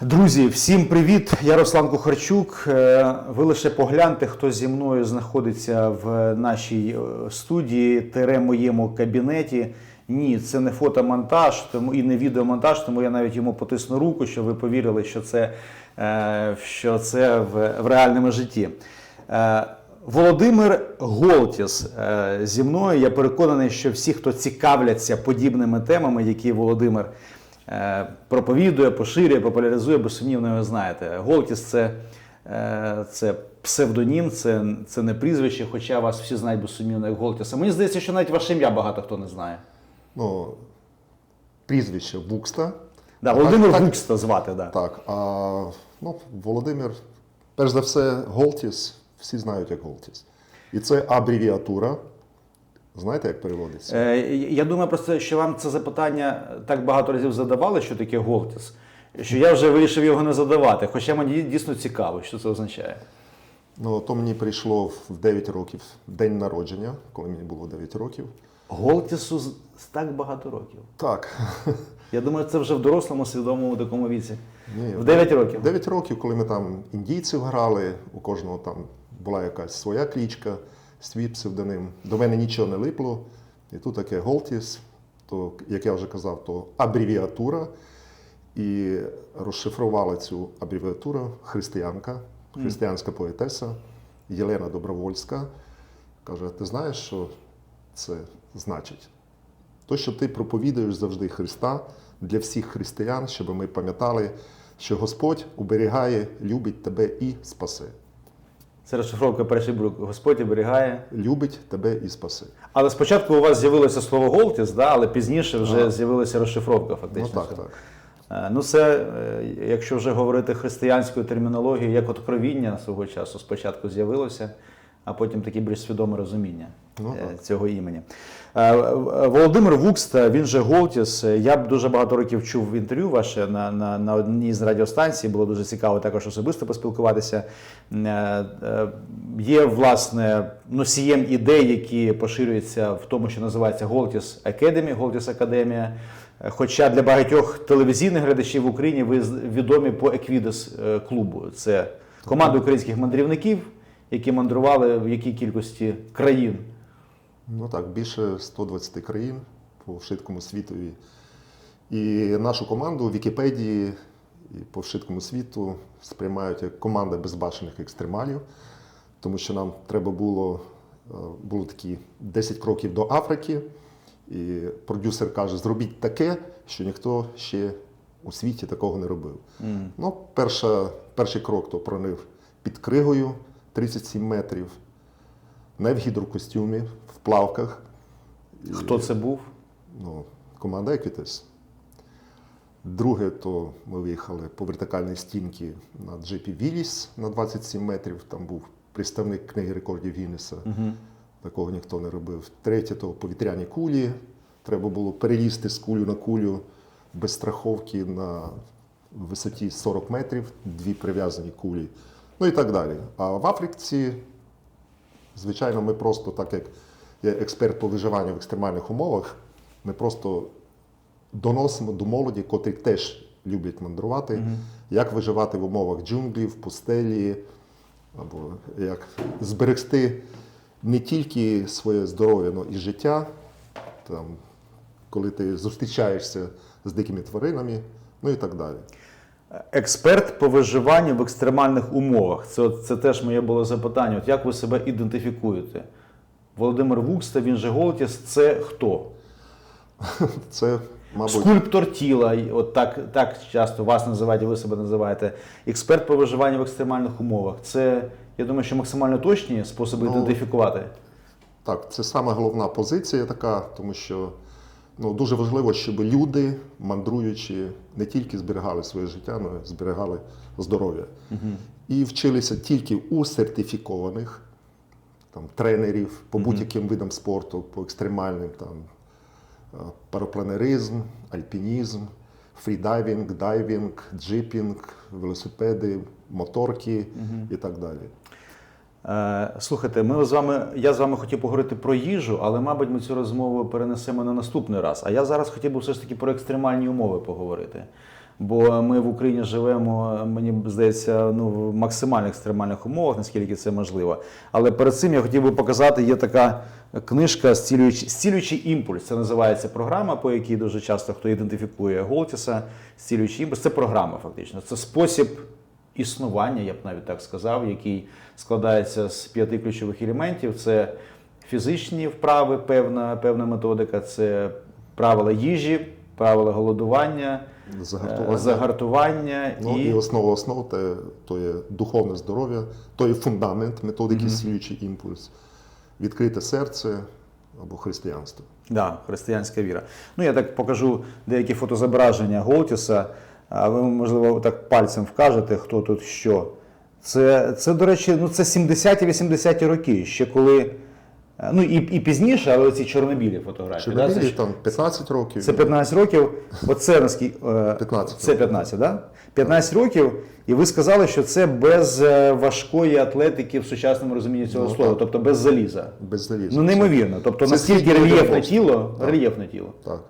Друзі, всім привіт! Я Руслан Кухарчук. Е, Ви лише погляньте, хто зі мною знаходиться в нашій е, студії, тере моєму кабінеті. Ні, це не фотомонтаж, тому і не відеомонтаж, тому я навіть йому потисну руку, щоб ви повірили, що це, е, що це в, в реальному житті. Володимир Голтіс зі мною. Я переконаний, що всі, хто цікавляться подібними темами, які Володимир проповідує, поширює, популяризує, безсумнівно його знаєте. Голтіс це, е, це псевдонім, це, це не прізвище, хоча вас всі знають безсумнівно як Голтіса. Мені здається, що навіть ваше ім'я багато хто не знає. Ну, прізвище Букста. Да, Володимир так, Вукста звати, да. Так, а ну, Володимир, перш за все, Голтіс, всі знають як Голтіс. І це абревіатура. Знаєте, як переводиться? Е, Я думаю просто, що вам це запитання так багато разів задавали, що таке Голтіс, що я вже вирішив його не задавати. Хоча мені дійсно цікаво, що це означає. Ну, то мені прийшло в 9 років день народження, коли мені було 9 років. Голтісу з з так багато років. Так. Я думаю, це вже в дорослому, свідомому такому віці. Ні, В 9 років. 9 років, коли ми там індійців грали, у кожного там була якась своя клічка, свій псевдоним. До мене нічого не липло. І тут таке Голтіс, то, як я вже казав, то абревіатура. І розшифрувала цю абревіатуру християнка, християнська поетеса Єлена Добровольська. Каже: ти знаєш, що це значить? То, що ти проповідуєш завжди Христа для всіх християн, щоб ми пам'ятали, що Господь уберігає, любить тебе і спасе. Це розшифровка перший брук. Господь оберігає. Любить тебе і спаси. Але спочатку у вас з'явилося слово Голтіс, да, але пізніше вже Ага. з'явилася розшифровка, Ну фактично. так, так. Е, Ну, це, е, якщо вже говорити християнською термінологією, як откровіння свого часу спочатку з'явилося, а потім таке більш свідоме розуміння Ну, е, цього імені. Е, е, Володимир Вукста, він же Голтіс. е, Я б дуже багато років чув інтерв'ю ваше на, на, на одній з радіостанцій. Було дуже цікаво також особисто поспілкуватися. Е, е, Є, власне, носієм ідей, які поширюються в тому, що називається Голтіс Academy, Голтіс Академія. Е, Хоча для багатьох телевізійних глядачів в Україні ви відомі по Еквідес е, клубу. Це команда українських мандрівників, які мандрували в якій кількості країн. Ну так, більше 120 країн по вшиткому світові. І нашу команду в Вікіпедії і по вшиткому світу сприймають як команда безбашених екстремалів, тому що нам треба було, е, було такі 10 кроків до Африки. І продюсер каже: зробіть таке, що ніхто ще у світі такого не робив. Ну, перша, перший крок то пронив під кригою 37 метрів, не в гідрокостюмі, плавках. І, Хто це був? Ну, команда Equites. Друге, то ми виїхали по вертикальній стінці на джипі Віліс на 27 метрів. Там був представник книги рекордів Гіннеса. Такого ніхто не робив. Третє, то повітряні кулі. Треба було перелізти з кулю на кулю без страховки на висоті 40 метрів, дві прив'язані кулі. Ну і так далі. А в Африці Звичайно, ми просто, так як я експерт по виживанню в екстремальних умовах, ми просто доносимо до молоді, котрі теж люблять мандрувати, як виживати в умовах джунглів, пустелі, або як зберегти не тільки своє здоров'я, але і життя, там, коли ти зустрічаєшся з дикими тваринами, ну і так далі. Експерт по виживанню в екстремальних умовах. Це, це теж моє було запитання. От як ви себе ідентифікуєте? Володимир Вукста, він же Голтіс, це хто? Це, мабуть, Скульптор тіла, от так, так часто вас називають, і ви себе називаєте. Експерт по виживанню в екстремальних умовах. Це, я думаю, що максимально точні способи Ну, ідентифікувати. Так, це саме головна позиція така, тому що ну, дуже важливо, щоб люди, мандруючи, не тільки зберігали своє життя, але й зберігали здоров'я. І вчилися тільки у сертифікованих там, тренерів по будь-яким видам спорту, по екстремальним там, е, парапланеризм, альпінізм, фрідайвінг, дайвінг, джипінг, велосипеди, моторки і так далі. Е, Слухайте, ми з вами, я з вами хотів поговорити про їжу, але, мабуть, ми цю розмову перенесемо на наступний раз. А я зараз хотів би все ж таки про екстремальні умови поговорити. Бо ми в Україні живемо, мені здається, ну, в максимально екстремальних умовах, наскільки це можливо. Але перед цим я хотів би показати, є така книжка «Зцілюючий, «Зцілюючий імпульс. Це називається програма, по якій дуже часто хто ідентифікує Голтіса. «Зцілюючий імпульс. Це програма, фактично. Це спосіб існування, я б навіть так сказав, який складається з п'яти ключових елементів: це фізичні вправи, певна, певна методика, це правила їжі, правила голодування, Загартування. загартування Ну, і, і основа основ те, то є духовне здоров'я, то є фундамент методики «Зцілюючий імпульс, відкрите серце або християнство. Да, християнська віра. Ну, я так покажу деякі фотозображення Голтіса, а ви, можливо, так пальцем вкажете, хто тут що. Це, це до речі, ну, це 70-80-ті роки, ще коли. Е, Ну і, і пізніше, але ці чорнобілі фотографії. Чорнобілі там 15 років. Це 15 років. Оце наскільки. е, 15 Це 15, да? 15 років, і ви сказали, що це без е, важкої атлетики в сучасному розумінні цього Ну, слова, так. тобто без заліза. без заліза. Ну, неймовірно. Тобто Це наскільки рельєфне тіло, Так. рельєфне тіло. Так.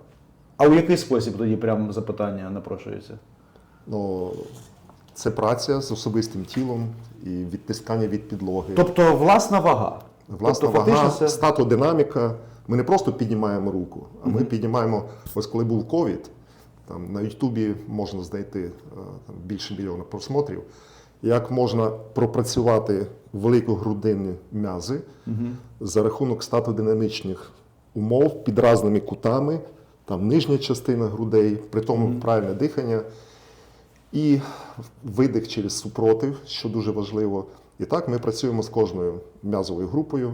А у який спосіб тоді прям запитання напрошується? Ну, це праця з особистим тілом і відтискання від підлоги. Тобто власна вага. Власна тобто, вага, це... статодинаміка. Ми не просто піднімаємо руку, а ми піднімаємо, ось коли був ковід, там на Ютубі можна знайти е, там, більше мільйона просмотрів, як можна пропрацювати великогрудинні м'язи за рахунок статодинамічних умов під різними кутами, там нижня частина грудей, при тому правильне дихання. І видих через супротив, що дуже важливо. І так ми працюємо з кожною м'язовою групою.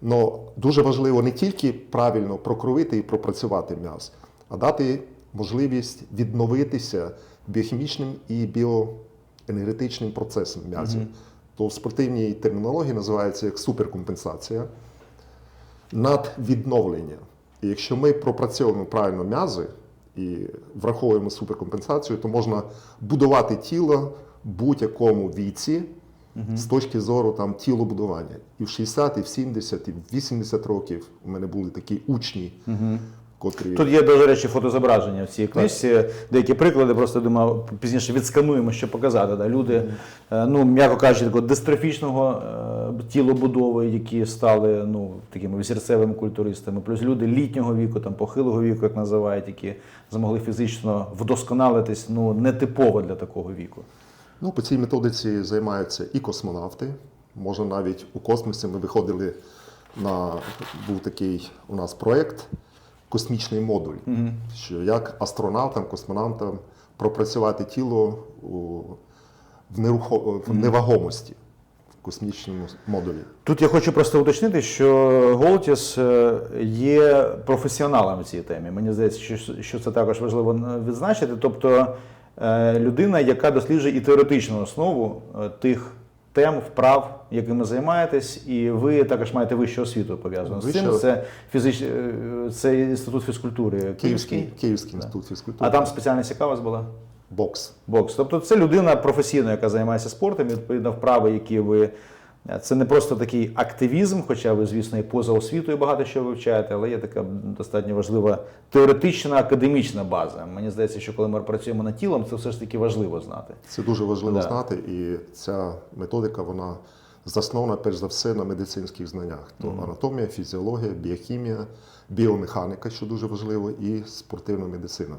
Но дуже важливо не тільки правильно прокровити і пропрацювати м'яз, а дати можливість відновитися біохімічним і біоенергетичним процесом м'язів. То в спортивній термінології називається як суперкомпенсація надвідновлення. І якщо ми пропрацьовуємо правильно м'язи і враховуємо суперкомпенсацію, то можна будувати тіло будь-якому віці з точки зору там, тілобудування. І в 60, і в 70, і в 80 років у мене були такі учні, котрі. Тут є, до речі, фотозображення в цій книжці. Деякі приклади, просто думав, пізніше відскануємо, що показати. Да? Люди, е, ну, м'яко кажучи, такого дистрофічного е, тілобудови, які стали ну, такими взірцевими культуристами, плюс люди літнього віку, там, похилого віку, як називають, які змогли фізично вдосконалитись ну, нетипово для такого віку. Ну, по цій методиці займаються і космонавти. Може, навіть у космосі ми виходили на був такий у нас проєкт космічний модуль, що як астронавтам, космонавтам пропрацювати тіло у, в, нерухо, в невагомості в космічному модулі. Тут я хочу просто уточнити, що Голтіс е, є професіоналом в цій темі. Мені здається, що, що це також важливо відзначити. Тобто е, людина, яка досліджує і теоретичну основу е, тих тем, вправ, якими займаєтесь, і ви також маєте вищу освіту пов'язану з цим. Це фізич... е, це інститут фізкультури Київський. Київський, Київський інститут фізкультури. А там спеціальність яка у вас була? бокс. Бокс. Тобто це людина професійна, яка займається спортом, відповідно вправи, які ви. Це не просто такий активізм, хоча ви, звісно, і поза освітою багато що вивчаєте, але є така достатньо важлива теоретична академічна база. Мені здається, що коли ми працюємо над тілом, це все ж таки важливо знати. Це дуже важливо Да. знати, і ця методика вона заснована перш за все на медицинських знаннях: то анатомія, фізіологія, біохімія, біомеханіка, що дуже важливо, і спортивна медицина.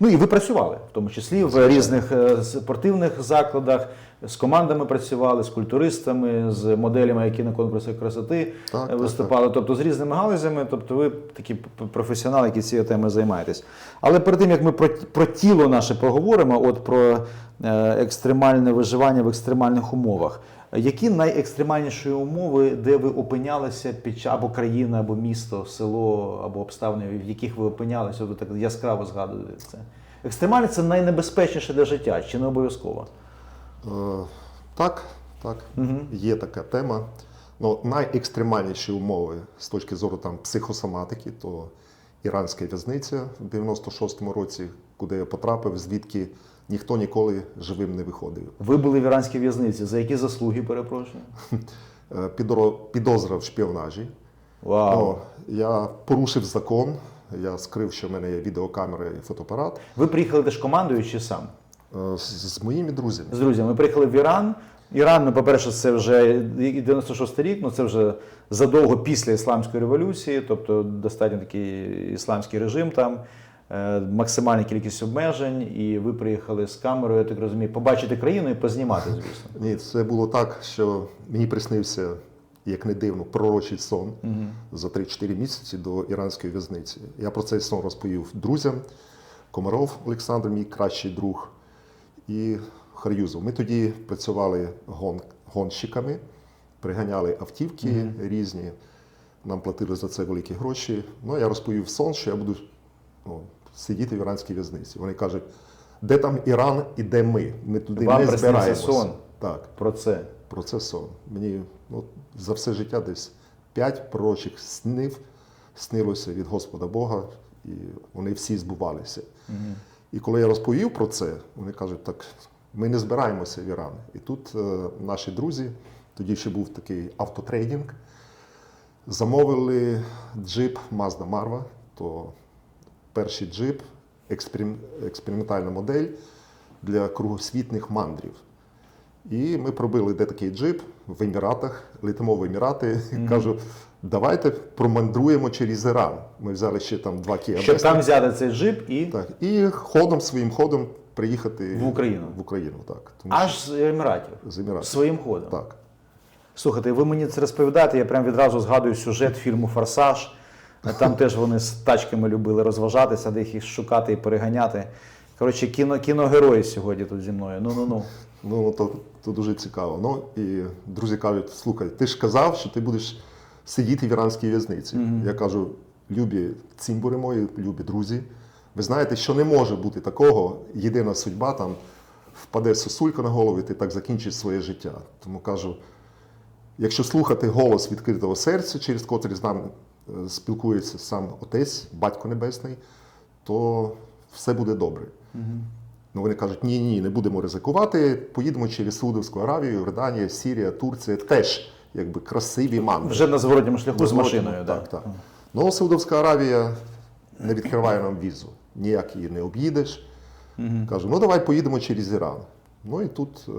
Ну і ви працювали, в тому числі в різних е, спортивних закладах, з командами працювали, з культуристами, з моделями, які на конкурсах красоти Так, е, так, виступали. Тобто з різними галузями, тобто ви такі професіонали, які цією темою займаєтесь. Але перед тим як ми про, про тіло наше поговоримо, от про е, екстремальне виживання в екстремальних умовах. Які найекстремальніші умови, де ви опинялися під час або країна, або місто, село, або обставини, в яких ви опинялися, ви так яскраво згадуєте це? Екстремальне це найнебезпечніше для життя, чи не обов'язково? Е, так, так, є така тема. Ну, найекстремальніші умови з точки зору там, психосоматики, то іранська в'язниця в 96-му році, куди я потрапив, звідки ніхто ніколи живим не виходив. Ви були в іранській в'язниці. За які заслуги, перепрошую? е, підозра в шпіонажі. Вау. О, я порушив закон, я скрив, що в мене є відеокамера і фотоапарат Ви приїхали теж командою чи сам? е, з, з моїми друзями. З друзями. Ми приїхали в Іран. Іран, ну, по-перше, це вже і 96 рік, ну це вже задовго після ісламської революції, тобто достатньо такий ісламський режим там, максимальна кількість обмежень, і ви приїхали з камерою, я так розумію, побачити країну і познімати, звісно. Ні, це було так, що мені приснився, як не дивно, пророчий сон за 3-4 місяці до іранської в'язниці. Я про цей сон розповів друзям. Комаров Олександр, мій кращий друг, і Хар'юзов. Ми тоді працювали гон, гонщиками, приганяли автівки різні, нам платили за це великі гроші. Ну, я розповів сон, що я буду ну, сидіти в іранській в'язниці. Вони кажуть, де там Іран і де ми? Ми туди Вам не збираємося. сон? Так. Про це. Про це сон. Мені ну, за все життя десь п'ять пророчих снив снилося від Господа Бога, і вони всі збувалися. І коли я розповів про це, вони кажуть, так ми не збираємося в Іран. І тут е, наші друзі, тоді ще був такий автотрейдинг, замовили джип Mazda Marva, то перший джип, експерим- експериментальна модель для кругосвітних мандрів. І ми пробили, де такий джип в Еміратах, летимо в Емірати. Кажу, давайте промандруємо через Іран. Ми взяли ще там два Kia Щоб там взяти цей джип і Так, і ходом, своїм ходом приїхати В Україну? В Україну, так. Тому що аж з Еміратів. з Еміратів. Своїм ходом. Так. Слухайте, ви мені це розповідаєте, я прям відразу згадую сюжет фільму Форсаж. Там теж вони з тачками любили розважатися, де їх шукати і переганяти. Коротше, кіно, кіногерої сьогодні тут зі мною. Ну ну ну. Ну, то, то дуже цікаво. Ну, і друзі кажуть, слухай, ти ж казав, що ти будеш сидіти в іранській в'язниці. Я кажу, любі цімбури мої, любі друзі, ви знаєте, що не може бути такого, єдина судьба там впаде сосулька на голову, і ти так закінчиш своє життя. Тому кажу, якщо слухати голос відкритого серця, через котрий з нами спілкується сам Отець, Батько Небесний, то все буде добре. Ну, вони кажуть, ні, ні, не будемо ризикувати. Поїдемо через Саудовську Аравію, Йорданія, Сірія, Турція. Теж якби красиві мандри. Вже на зворотньому шляху з машиною. Так, да. так. Ну, Саудовська Аравія не відкриває нам візу. Ніяк її не об'їдеш. Кажу, ну давай поїдемо через Іран. Ну і тут е,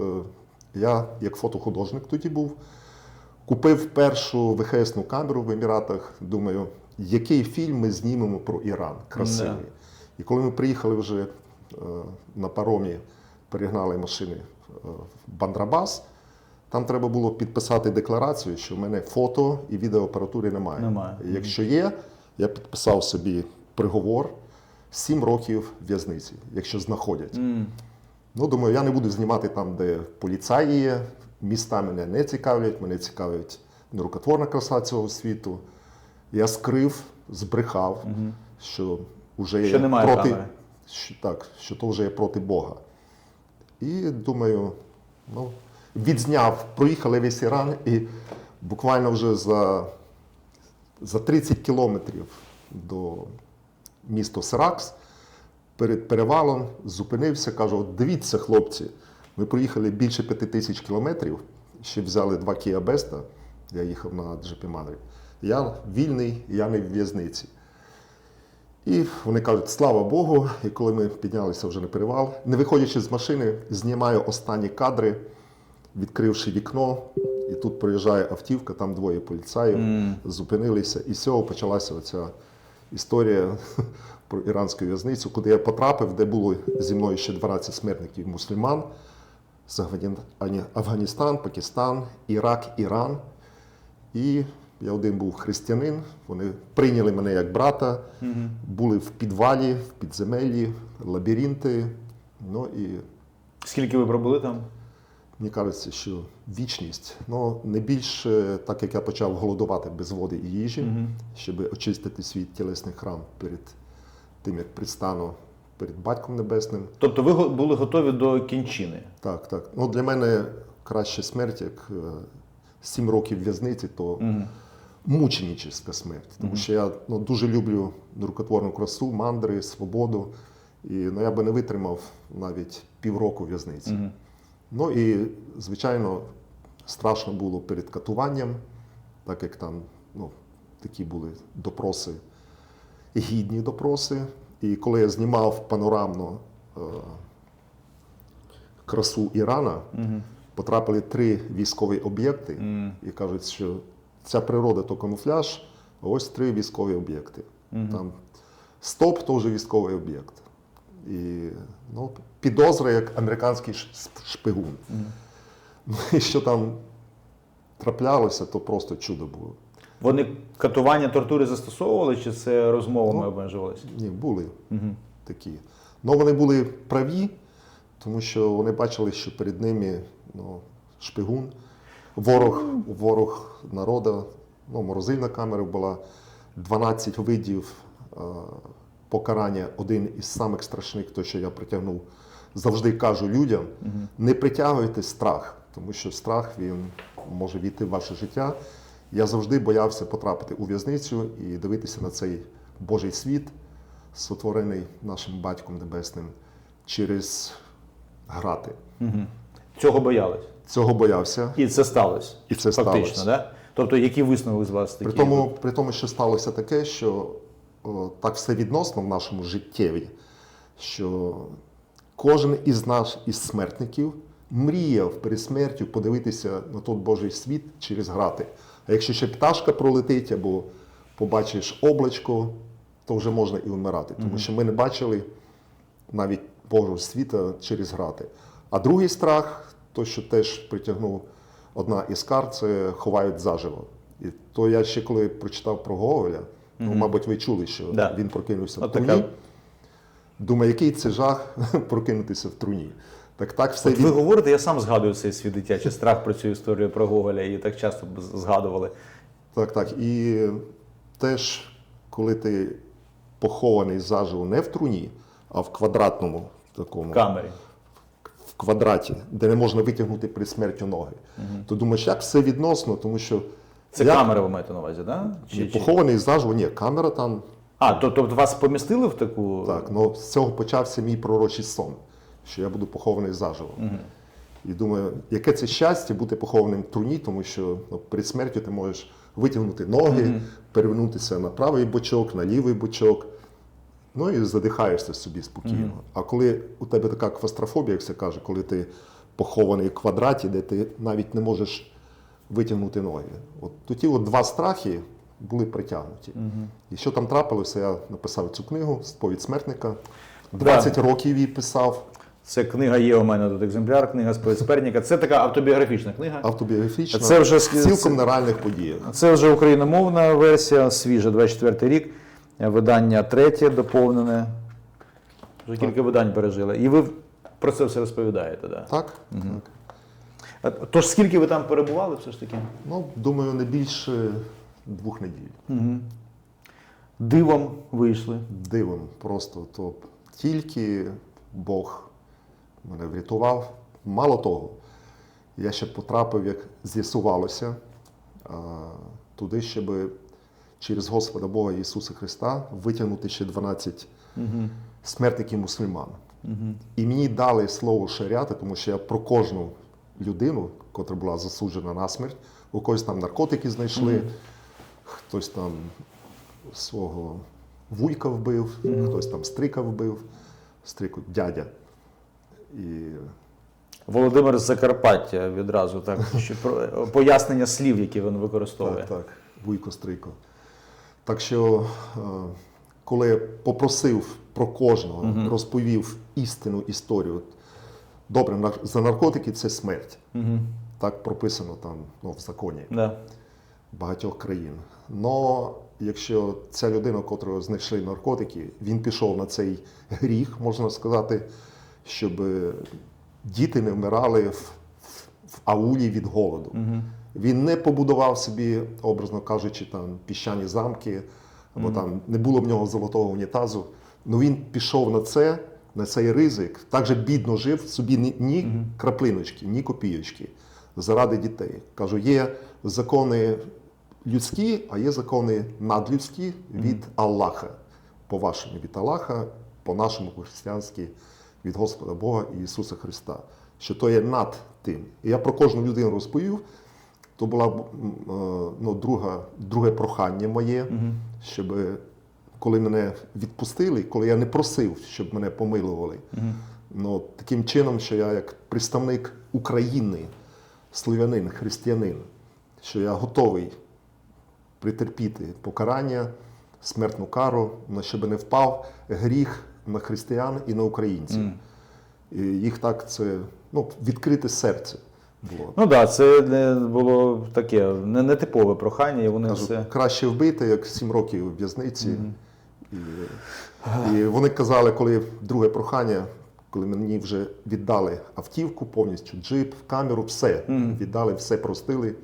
я, як фотохудожник тоді був, купив першу ВХСну камеру в Еміратах. Думаю, який фільм ми знімемо про Іран красивий. Да. І коли ми приїхали вже е, на паромі, перегнали машини е, в Бандрабас, там треба було підписати декларацію, що в мене фото і відеоапаратури немає. Немає. Якщо є, я підписав собі приговор 7 років в'язниці, якщо знаходять. Ну, думаю, я не буду знімати там, де поліцаї є. Міста мене не цікавлять, мене цікавить нерукотворна краса цього світу. Я скрив, збрехав, що вже Що є немає проти, камери. що, так, що то вже є проти Бога. І думаю, ну, відзняв, проїхали весь Іран, і буквально вже за, за 30 кілометрів до міста Сиракс перед перевалом зупинився, кажу: дивіться, хлопці, ми проїхали більше п'яти тисяч кілометрів, ще взяли два Kia Besta, я їхав на GP Манрі. Я вільний, я не в в'язниці. І вони кажуть, слава Богу, і коли ми піднялися вже на перевал, не виходячи з машини, знімаю останні кадри, відкривши вікно, і тут проїжджає автівка, там двоє поліцаїв, зупинилися. І з цього почалася оця історія про іранську в'язницю, куди я потрапив, де було зі мною ще 12 смертників мусульман Афганістан, Пакистан, Ірак, Іран. І я один був християнин, вони прийняли мене як брата, були в підвалі, в підземеллі, лабіринти. Ну і Скільки ви пробули там? мені кажеться, що вічність, ну не більше, так як я почав голодувати без води і їжі, щоб очистити свій тілесний храм перед тим, як предстану перед Батьком Небесним. Тобто ви були готові до кінчини. Так, так. Ну, для мене краще смерть, як е, сім років в'язниці, то мученическа смерть. Тому що я ну, дуже люблю рукотворну красу, мандри, свободу. І ну, я би не витримав навіть півроку в'язниці. Ну і, звичайно, страшно було перед катуванням, так як там ну, такі були допроси, гідні допроси. І коли я знімав панорамно е, красу Ірана, потрапили три військові об'єкти і кажуть, що ця природа то камуфляж, а ось три військові об'єкти. Там стоп то вже військовий об'єкт. І ну, підозра як американський шпигун. Ну, і що там траплялося, то просто чудо було. Вони катування тортури застосовували, чи це розмовами Ну, обмежувалися? Ні, були такі. Ну вони були праві, тому що вони бачили, що перед ними ну, шпигун, ворог, ворог народу, ну, морозильна камера була, 12 видів е, покарання. Один із самих страшних, то що я притягнув, завжди кажу людям: не притягуйте страх, тому що страх він може війти в ваше життя. Я завжди боявся потрапити у в'язницю і дивитися на цей Божий світ, сотворений нашим батьком небесним, через грати. Цього боялись. Цього боявся. І це сталося. І це Фактично, сталося. да? Тобто, які висновки з вас такі? При тому, при тому, що сталося таке, що о, так все відносно в нашому життєві, що кожен із нас, із смертників, мріяв перед смертю подивитися на той Божий світ через грати. А якщо ще пташка пролетить або побачиш облачко, то вже можна і вмирати. Тому що ми не бачили навіть Божого світа через грати. А другий страх, то що теж притягнув одна із карт, це ховають заживо. І то я ще коли прочитав про Гоголя, ну, мабуть, ви чули, що Да. він прокинувся От в труні. така- Думаю, який це жах прокинутися в труні. Так так все От ви говорите, я сам згадую цей свій дитячий страх про цю історію про Гоголя, і так часто згадували. Так, так. І теж, коли ти похований заживо не в труні, а в квадратному такому В камері. в квадраті, де не можна витягнути при смертю ноги, то думаєш, як все відносно, тому що Це я камера ви маєте на увазі, да? Чи, чи... похований заживо, ні, камера там. А, тобто вас помістили в таку. Так, ну з цього почався мій пророчий сон, що я буду похований заживо. І думаю, яке це щастя бути похованим в труні, тому що ну, перед смертю ти можеш витягнути ноги, перевернутися на правий бочок, на лівий бочок. Ну і задихаєшся собі спокійно. А коли у тебе така квастрофобія, як це каже, коли ти похований в квадраті, де ти навіть не можеш витягнути ноги. От тоді от два страхи були притягнуті. І що там трапилося, я написав цю книгу Сповідь смертника. 20 років її писав, Це книга є у мене тут екземпляр, книга з Перніка. Це така автобіографічна книга. автобіографічна, Це вже цілком на реальних подіях. Це вже україномовна версія, свіжа, 24 рік. Видання третє, доповнене. Вже кілька видань пережили. І ви про це все розповідаєте, да? Так? так. Тож скільки ви там перебували все ж таки? Ну, думаю, не більше двох неділь. Дивом вийшли. Дивом просто. То тільки Бог мене врятував. Мало того, я ще потрапив, як з'ясувалося, туди, щоб через Господа Бога Ісуса Христа витягнути ще 12 смертників мусульман. І мені дали слово шаріати, тому що я про кожну людину, котра була засуджена на смерть, у когось там наркотики знайшли, хтось там свого вуйка вбив, хтось там стрика вбив, стрику дядя. І Володимир з Закарпаття відразу так. що про- Пояснення слів, які він використовує. так, так, вуйко стрико. Так що, е, коли я попросив про кожного, розповів істинну історію. Добре, за наркотики це смерть. Так прописано там ну, в законі. Да. багатьох країн. Но якщо ця людина, котрого знайшли наркотики, він пішов на цей гріх, можна сказати, щоб е, діти не вмирали в, в, аулі від голоду. Він не побудував собі, образно кажучи, там піщані замки, або там не було в нього золотого унітазу. Ну він пішов на це, на цей ризик, так же бідно жив собі ні, ні краплиночки, ні копійочки заради дітей. Кажу, є закони людські, а є закони надлюдські від Аллаха. По-вашому від Аллаха, по-нашому християнськи від Господа Бога і Ісуса Христа, що то є над тим. І я про кожну людину розповів. То була е, ну, друга, друге прохання моє, щоб коли мене відпустили, коли я не просив, щоб мене помилували, ну, таким чином, що я як представник України, слов'янин, християнин, що я готовий притерпіти покарання, смертну кару, але щоб не впав гріх на християн і на українців. І їх так це ну, відкрите серце було. Ну так, да, це було таке не- нетипове прохання, і вони Кажу, все. краще вбити, як сім років у в'язниці. І, і вони казали, коли друге прохання, коли мені вже віддали автівку, повністю джип, камеру, все віддали, все простили.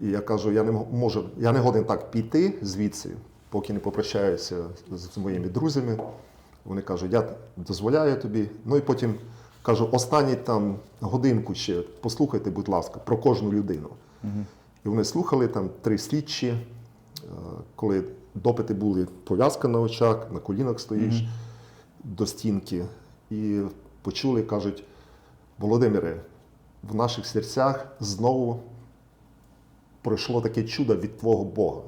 І я кажу, я не можу, я не годен так піти звідси, поки не попрощаюся з, з моїми друзями. Вони кажуть, я дозволяю тобі. Ну і потім кажу, останні там годинку ще послухайте, будь ласка, про кожну людину. І вони слухали там три слідчі, е, коли допити були пов'язка на очах, на колінах стоїш до стінки. І почули, кажуть, Володимире, в наших серцях знову пройшло таке чудо від Твого Бога.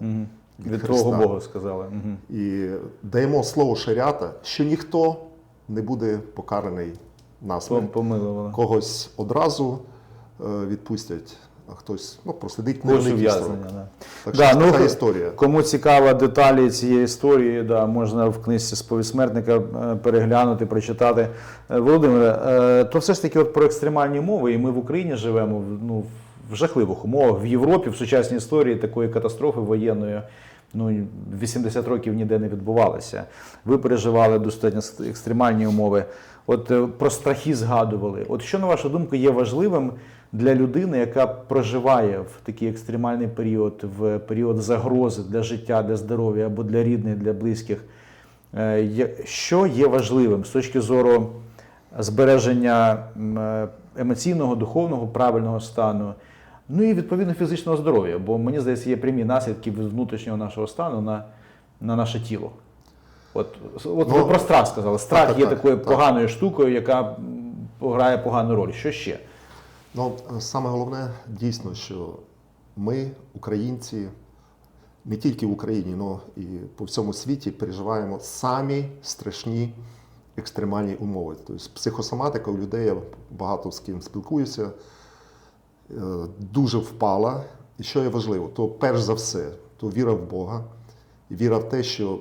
Від Христа. твого Бога сказали. Угу. І даємо слово шарята, що ніхто не буде покараний насмерть. Помилували. Когось одразу е, відпустять, а хтось ну, срок. ув'язнення. Да. Так Да, що ну, така історія. Кому цікаво деталі цієї історії, да, можна в книжці сповісмертника е, переглянути, прочитати. Е, Володимире, то все ж таки от про екстремальні умови, і ми в Україні живемо ну, в жахливих умовах. В Європі в сучасній історії такої катастрофи воєнної ну, 80 років ніде не відбувалося. Ви переживали достатньо екстремальні умови. От е, про страхи згадували. От що, на вашу думку, є важливим для людини, яка проживає в такий екстремальний період, в період загрози для життя, для здоров'я або для рідних, для близьких? Е, Що є важливим з точки зору збереження е, емоційного, духовного, правильного стану? Ну і відповідно фізичного здоров'я, бо мені здається, є прямі наслідки внутрішнього нашого стану на, на наше тіло. От, от ви Ну, про страх сказали. Страх так, є так, такою так. поганою штукою, яка грає погану роль. Що ще? Ну, саме головне дійсно, що ми, українці, не тільки в Україні, але і по всьому світі переживаємо самі страшні екстремальні умови. Тобто психосоматика у людей, я багато з ким спілкуюся, дуже впала. І що є важливо, то перш за все, то віра в Бога, віра в те, що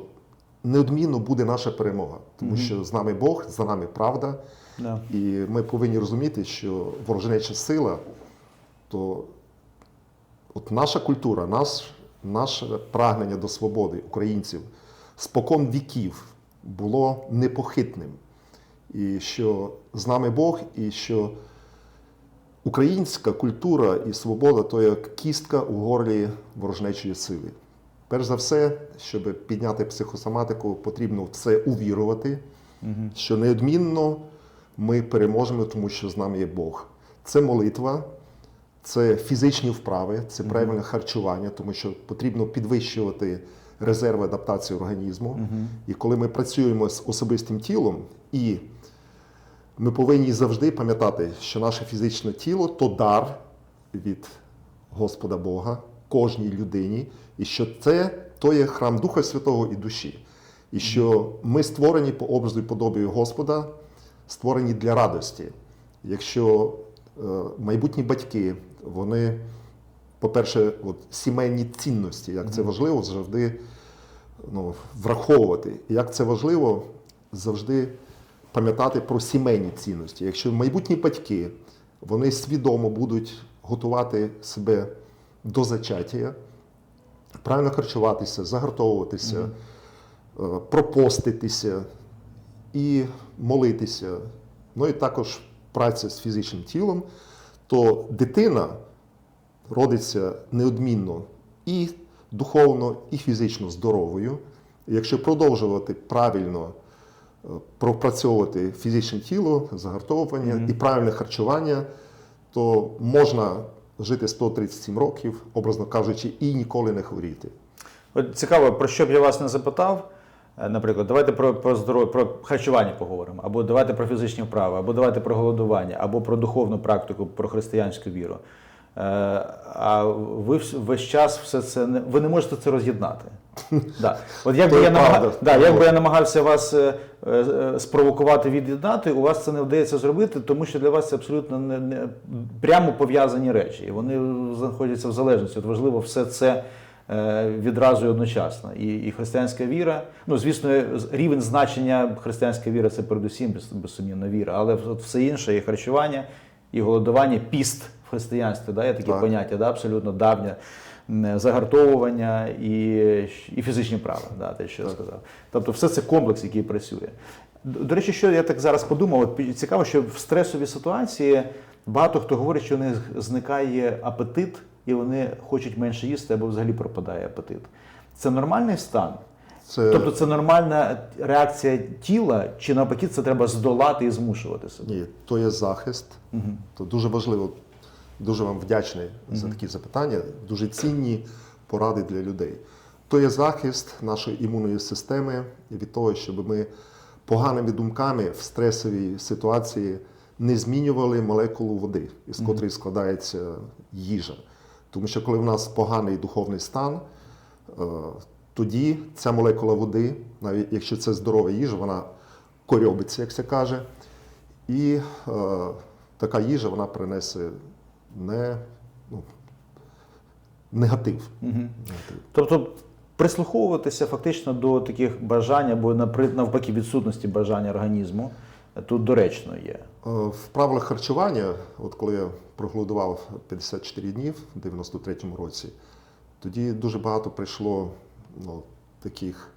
неодмінно буде наша перемога, тому що з нами Бог, за нами правда. Да. І ми повинні розуміти, що ворожнеча сила, то от наша культура, наш, наше прагнення до свободи українців спокон віків було непохитним. І що з нами Бог, і що українська культура і свобода то як кістка у горлі ворожнечої сили. Перш за все, щоб підняти психосоматику, потрібно в це увірувати, що неодмінно ми переможемо, тому що з нами є Бог. Це молитва, це фізичні вправи, це правильне харчування, тому що потрібно підвищувати резерви адаптації організму. І коли ми працюємо з особистим тілом, і ми повинні завжди пам'ятати, що наше фізичне тіло то дар від Господа Бога кожній людині, і що це то є храм Духа Святого і душі. І що ми створені по образу і подобію Господа, створені для радості. Якщо е, майбутні батьки, вони, по-перше, от, сімейні цінності, як це важливо завжди ну, враховувати. Як це важливо завжди пам'ятати про сімейні цінності. Якщо майбутні батьки вони свідомо будуть готувати себе до зачаття, правильно харчуватися, загартовуватися, е, пропоститися і молитися, ну і також праця з фізичним тілом, то дитина родиться неодмінно і духовно, і фізично здоровою. Якщо продовжувати правильно пропрацьовувати фізичне тіло, загартовування і правильне харчування, то можна жити 137 років, образно кажучи, і ніколи не хворіти. От цікаво, про що б я вас не запитав. Е, Наприклад, давайте про, про здоров'я, про харчування поговоримо, або давайте про фізичні вправи, або давайте про голодування, або про духовну практику, про християнську віру. Е, А ви весь час все це не ви не можете це роз'єднати. Да. От якби я, й намага... правда. да, якби я намагався вас е, е, спровокувати від'єднати, у вас це не вдається зробити, тому що для вас це абсолютно не, не прямо пов'язані речі. І вони знаходяться в залежності. От важливо все це е, відразу і одночасно. І, і християнська віра, ну звісно, рівень значення християнська віра це передусім без- безсумнівна віра, але от все інше, і харчування, і голодування, піст в християнстві, да, є таке Так. поняття, да, абсолютно давнє. Загартовування і, і фізичні права, да, те, що я сказав. Тобто, все це комплекс, який працює. До, до речі, що я так зараз подумав, от цікаво, що в стресовій ситуації багато хто говорить, що у них зникає апетит, і вони хочуть менше їсти або взагалі пропадає апетит. Це нормальний стан? Це Тобто це нормальна реакція тіла, чи навпаки це треба здолати і змушувати себе? ні, то є захист. То дуже важливо, дуже вам вдячний за такі запитання, дуже цінні поради для людей. То є захист нашої імунної системи від того, щоб ми поганими думками в стресовій ситуації не змінювали молекулу води, із котрої складається їжа. Тому що коли в нас поганий духовний стан, е, тоді ця молекула води, навіть якщо це здорова їжа, вона корьобиться, як це каже. І е, така їжа вона принесе не, ну, негатив. негатив. Тобто прислуховуватися фактично до таких бажань або навпаки відсутності бажання організму тут доречно є. Е, В правилах харчування, от коли я проголодував 54 днів в 93-му році, тоді дуже багато прийшло ну, таких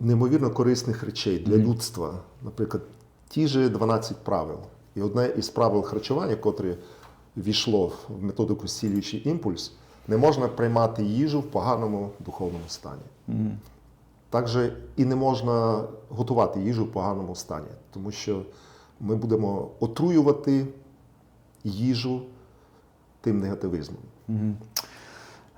неймовірно корисних речей для людства. Наприклад, ті ж 12 правил. І одне із правил харчування, котре війшло в методику зцілюючий імпульс, не можна приймати їжу в поганому духовному стані. Також і не можна готувати їжу в поганому стані, тому що ми будемо отруювати їжу тим негативізмом.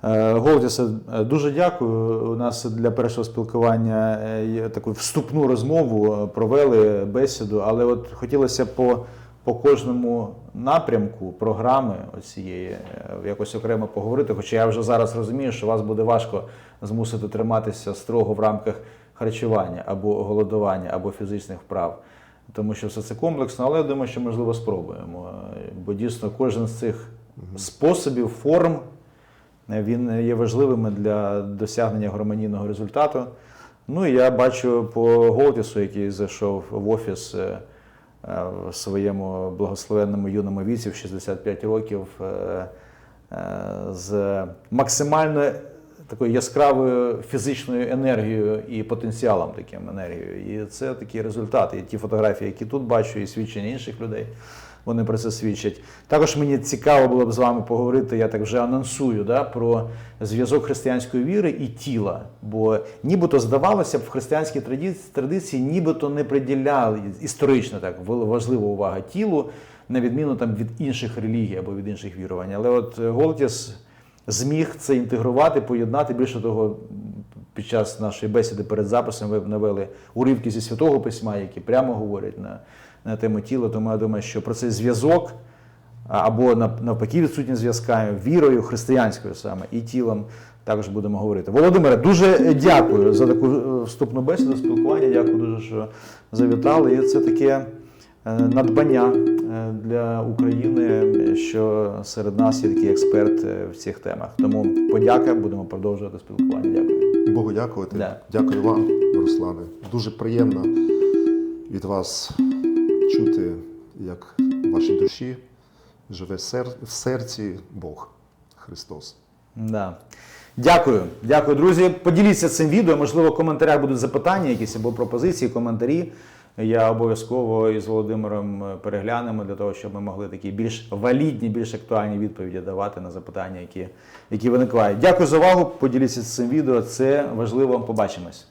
Е, Голдісе, дуже дякую. У нас для першого спілкування е, таку вступну розмову е, провели бесіду, але от хотілося по, по кожному напрямку програми оцієї е, якось окремо поговорити. Хоча я вже зараз розумію, що вас буде важко змусити триматися строго в рамках харчування або голодування, або фізичних вправ. Тому що все це комплексно, але я думаю, що можливо спробуємо. Е, Бо дійсно кожен з цих способів, форм він є важливим для досягнення гармонійного результату. Ну і я бачу по Голтісу, який зайшов в офіс е, е, в своєму благословенному юному віці в 65 років е, е, з максимально такою яскравою фізичною енергією і потенціалом таким енергією. І це такий результат. І ті фотографії, які тут бачу, і свідчення інших людей. Вони про це свідчать. Також мені цікаво було б з вами поговорити, я так вже анонсую, да, про зв'язок християнської віри і тіла. Бо нібито здавалося б, в християнській традиції, нібито не приділяли історично так важлива увага тілу, на відміну там, від інших релігій або від інших вірувань. Але от е, Голтіс зміг це інтегрувати, поєднати. Більше того, під час нашої бесіди перед записом ви навели уривки зі святого письма, які прямо говорять на, на тему тіла. Тому я думаю, що про цей зв'язок або навпаки відсутність зв'язка вірою, християнською саме і тілом. Також будемо говорити. Володимире, дуже дякую за таку е, вступну бесіду, спілкування. Дякую дуже, що завітали. І це таке е, надбання е, для України, що серед нас є такий експерт е, в цих темах. Тому подяка, будемо продовжувати спілкування. Дякую. Богу дякувати. Да. Дякую вам, Руслане. Дуже приємно від вас чути, як в вашій душі живе в серці Бог Христос. Да. Дякую, дякую, друзі. Поділіться цим відео. Можливо, в коментарях будуть запитання, якісь або пропозиції, коментарі. Я обов'язково із Володимиром переглянемо для того, щоб ми могли такі більш валідні, більш актуальні відповіді давати на запитання, які, які виникають. Дякую за увагу. Поділіться цим відео. Це важливо. Побачимось.